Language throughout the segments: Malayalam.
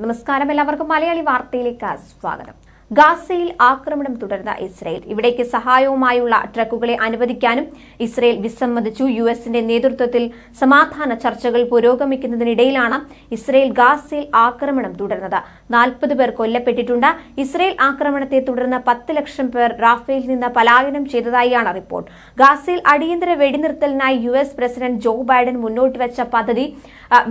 നമസ്കാരം. എല്ലാവർക്കും മലയാളി വാർത്തയിലേക്ക് സ്വാഗതം. ഗാസയിൽ ആക്രമണം തുടർന്ന ഇസ്രയേൽ. ഇവിടേക്ക് സഹായവുമായുള്ള ട്രക്കുകളെ അനുവദിക്കാനും ഇസ്രയേൽ വിസമ്മതിച്ചു. യു എസിന്റെ നേതൃത്വത്തിൽ സമാധാന ചർച്ചകൾ പുരോഗമിക്കുന്നതിനിടയിലാണ് ഇസ്രയേൽ ഗാസയിൽ ആക്രമണം തുടർന്നത്. നാൽപ്പത് പേർ കൊല്ലപ്പെട്ടിട്ടുണ്ട്. ഇസ്രയേൽ ആക്രമണത്തെ തുടർന്ന് പത്ത് ലക്ഷം പേർ റാഫേൽ നിന്ന് പലായനം ചെയ്തതായാണ് റിപ്പോർട്ട്. ഗാസയിൽ അടിയന്തര വെടിനിർത്തലിനായി U S president Joe Biden മുന്നോട്ട് വെച്ച പദ്ധതി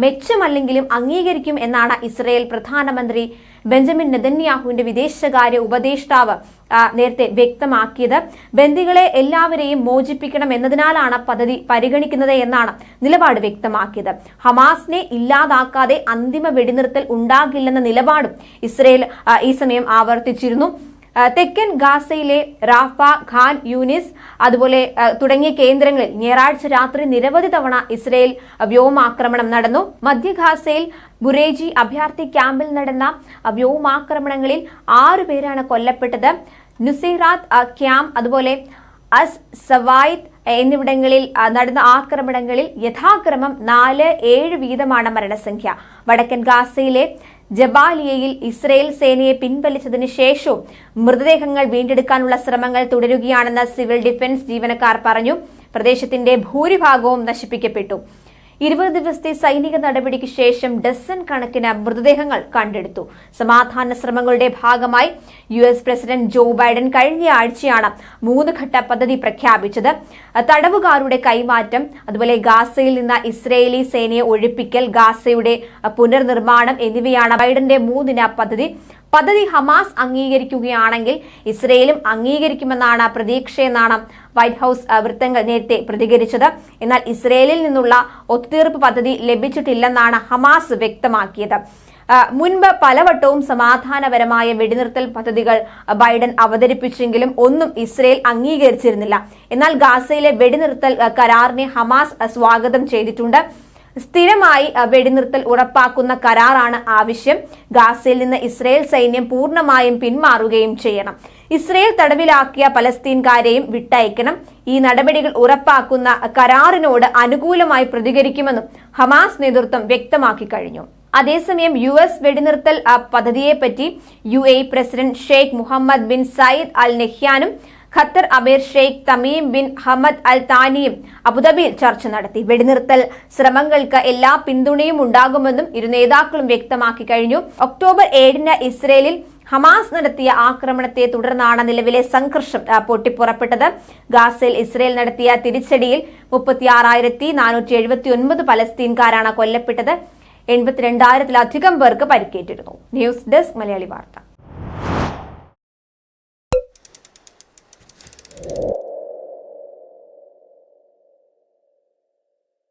മെച്ചമല്ലെങ്കിലും അംഗീകരിക്കും എന്നാണ് ഇസ്രയേൽ പ്രധാനമന്ത്രി ബെഞ്ചമിൻ നെതന്യാഹുവിന്റെ വിദേശകാര്യ ഉപദേഷ്ടാവ് ആ, നേരത്തെ വ്യക്തമാക്കിയത്. ബന്ദികളെ എല്ലാവരെയും മോചിപ്പിക്കണം എന്നതിനാലാണ് പദ്ധതി പരിഗണിക്കുന്നത് എന്നാണ് നിലപാട് വ്യക്തമാക്കിയത്. ഹമാസിനെ ഇല്ലാതാക്കാതെ അന്തിമ വെടിനിർത്തൽ ഉണ്ടാകില്ലെന്ന നിലപാടും ഇസ്രയേൽ ഈ സമയം ആവർത്തിച്ചിരുന്നു. തെക്കൻ ഗാസയിലെ റാഫ ഖാൻ യൂനിസ് അതുപോലെ തുടങ്ങിയ കേന്ദ്രങ്ങളിൽ ഞായറാഴ്ച രാത്രി നിരവധി തവണ ഇസ്രയേൽ വ്യോമാക്രമണം നടന്നു. മധ്യ ഗാസയിൽ ബുറേജി അഭയാർത്ഥി ക്യാമ്പിൽ നടന്ന വ്യോമാക്രമണങ്ങളിൽ ആറു പേരാണ് കൊല്ലപ്പെട്ടത്. നുസൈറാത്ത് ക്യാം അതുപോലെ അസ് സവായിദ് എന്നിവിടങ്ങളിൽ നടന്ന ആക്രമണങ്ങളിൽ യഥാക്രമം നാല് ഏഴ് വീതമാണ് മരണസംഖ്യ. വടക്കൻ ഗാസയിലെ ജബാലിയയിൽ ഇസ്രയേൽ സേനയെ പിൻവലിച്ചതിന് ശേഷവും മൃതദേഹങ്ങൾ വീണ്ടെടുക്കാനുള്ള ശ്രമങ്ങൾ തുടരുകയാണെന്ന് സിവിൽ ഡിഫൻസ് ജീവനക്കാർ പറഞ്ഞു. പ്രദേശത്തിന്റെ ഭൂരിഭാഗവും നശിപ്പിക്കപ്പെട്ടു. ഇരുപത് ദിവസത്തെ സൈനിക നടപടിക്ക് ശേഷം ഡസൻ കണക്കിന് മൃതദേഹങ്ങൾ കണ്ടെടുത്തു. സമാധാന ശ്രമങ്ങളുടെ ഭാഗമായി U S president Joe Biden കഴിഞ്ഞ ആഴ്ചയാണ് മൂന്ന് ഘട്ട പദ്ധതി പ്രഖ്യാപിച്ചത്. തടവുകാരുടെ കൈമാറ്റം അതുപോലെ ഗാസയിൽ നിന്ന് ഇസ്രയേലി സേനയെ ഒഴിപ്പിക്കൽ ഗാസയുടെ പുനർനിർമ്മാണം എന്നിവയാണ് ബൈഡന്റെ മൂന്നിന പദ്ധതി. പദ്ധതി ഹമാസ് അംഗീകരിക്കുകയാണെങ്കിൽ ഇസ്രയേലും അംഗീകരിക്കുമെന്നാണ് പ്രതീക്ഷയെന്നാണ് വൈറ്റ് ഹൌസ് വൃത്തങ്ങൾ നേരത്തെ പ്രതികരിച്ചത്. എന്നാൽ ഇസ്രയേലിൽ നിന്നുള്ള ഒത്തുതീർപ്പ് പദ്ധതി ലഭിച്ചിട്ടില്ലെന്നാണ് ഹമാസ് വ്യക്തമാക്കിയത്. മുൻപ് പലവട്ടവും സമാധാനപരമായ വെടിനിർത്തൽ പദ്ധതികൾ ബൈഡൻ അവതരിപ്പിച്ചെങ്കിലും ഒന്നും ഇസ്രയേൽ അംഗീകരിച്ചിരുന്നില്ല. എന്നാൽ ഗാസയിലെ വെടിനിർത്തൽ കരാറിനെ ഹമാസ് സ്വാഗതം ചെയ്തിട്ടുണ്ട്. സ്ഥിരമായി വെടിനിർത്തൽ ഉറപ്പാക്കുന്ന കരാറാണ് ആവശ്യം. ഗാസയിൽ നിന്ന് ഇസ്രയേൽ സൈന്യം പൂർണമായും പിന്മാറുകയും ചെയ്യണം. ഇസ്രയേൽ തടവിലാക്കിയ പലസ്തീൻകാരെയും വിട്ടയക്കണം. ഈ നടപടികൾ ഉറപ്പാക്കുന്ന കരാറിനോട് അനുകൂലമായി പ്രതികരിക്കുമെന്നും ഹമാസ് നേതൃത്വം വ്യക്തമാക്കി കഴിഞ്ഞു. അതേസമയം യു എസ് വെടിനിർത്തൽ പദ്ധതിയെപ്പറ്റി U A president Sheikh Mohammed bin Zayed Al നെഹ്യാനും Qatar Ameer Sheikh Tamim bin Hamad Al താനിയും അബുദാബിയിൽ ചർച്ച നടത്തി. വെടിനിർത്തൽ ശ്രമങ്ങൾക്ക് എല്ലാ പിന്തുണയും ഉണ്ടാകുമെന്നും ഇരു നേതാക്കളും വ്യക്തമാക്കി കഴിഞ്ഞു. ഒക്ടോബർ ഏഴിന് ഇസ്രയേലിൽ ഹമാസ് നടത്തിയ ആക്രമണത്തെ തുടർന്നാണ് നിലവിലെ സംഘർഷം പൊട്ടിപ്പുറപ്പെട്ടത്. ഗാസയിൽ ഇസ്രയേൽ നടത്തിയ തിരിച്ചടിയിൽ മുപ്പത്തിയാറായിരത്തി നാനൂറ്റി എഴുപത്തി ഒൻപത് പലസ്തീൻകാരാണ് കൊല്ലപ്പെട്ടത്. എൺപത്തിരണ്ടായിരത്തിലധികം പേർക്ക് പരിക്കേറ്റിരുന്നു. ന്യൂസ് ഡെസ്ക് മലയാളി വാർത്ത.